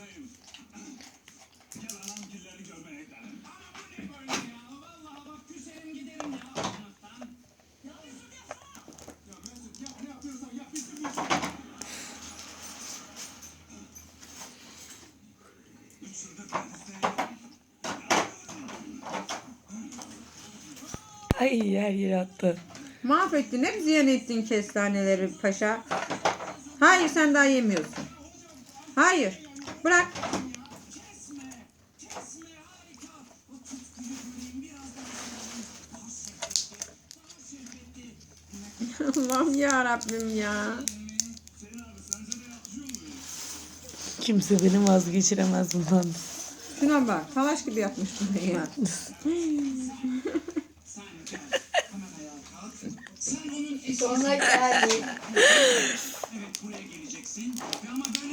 hastayım. Yaranan kirleri görmeye gidelim. Ana ne böyle ya? Vallahi bak küserim giderim ya. Ay yer yer attı. Mahvettin hep ziyan ettin kestaneleri paşa. Hayır sen daha yemiyorsun. Hayır. Bırak. Allah'ım ya Rabbim ya. Kimse beni vazgeçiremez bundan. Şuna bak. Talaş gibi yapmış bunu ya. Sonra geldi.